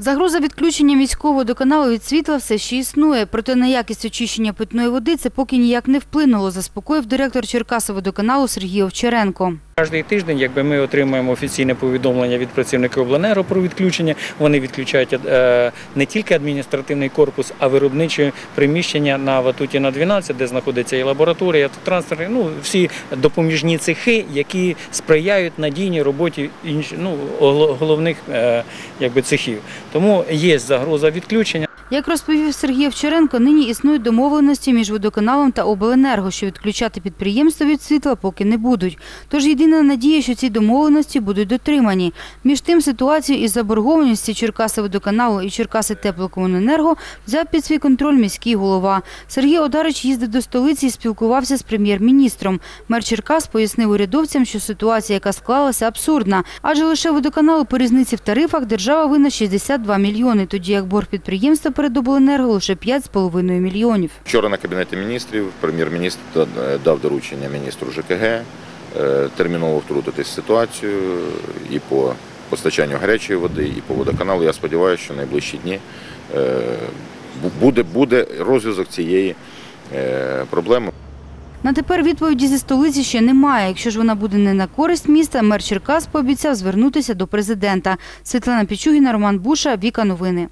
Загроза відключення міського водоканалу від світла все ще існує, проте на якість очищення питної води це поки ніяк не вплинуло, заспокоїв директор Черкасоводоканалу Сергій Овчаренко. Кожний тиждень, якби ми отримуємо офіційне повідомлення від працівників обленерго про відключення, вони відключають е, не тільки адміністративний корпус, а виробничі приміщення на Ватуті на 12, де знаходиться і лабораторія, та транспорт, ну всі допоміжні цехи, які сприяють надійній роботі інш, ну, головних е, якби, цехів. Тому є загроза відключення. Як розповів Сергій Овчаренко, нині існують домовленості між водоканалом та обленерго, що відключати підприємство від світла поки не будуть. Тож єдина надія, що ці домовленості будуть дотримані. Між тим, ситуацію із заборгованістю Черкасоводоканалу і Черкаси теплокомуненерго взяв під свій контроль міський голова. Сергій Одарич їздив до столиці і спілкувався з прем'єр-міністром. Мер Черкас пояснив урядовцям, що ситуація, яка склалася, абсурдна, адже лише водоканалу по різниці в тарифах держава винна 62 мільйони, тоді як борг підприємства перед обленерго лише 5,5 мільйонів. Вчора на кабінеті міністрів прем'єр-міністр дав доручення міністру ЖКГ е, терміново втрутитись в ситуацію і по постачанню гарячої води, і по водоканалу. Я сподіваюся, що в найближчі дні е, буде, буде розв'язок цієї е, проблеми. На тепер відповіді зі столиці ще немає. Якщо ж вона буде не на користь міста, мер Черкас пообіцяв звернутися до президента. Світлана Пічугіна, Роман Буша, Віка Новини.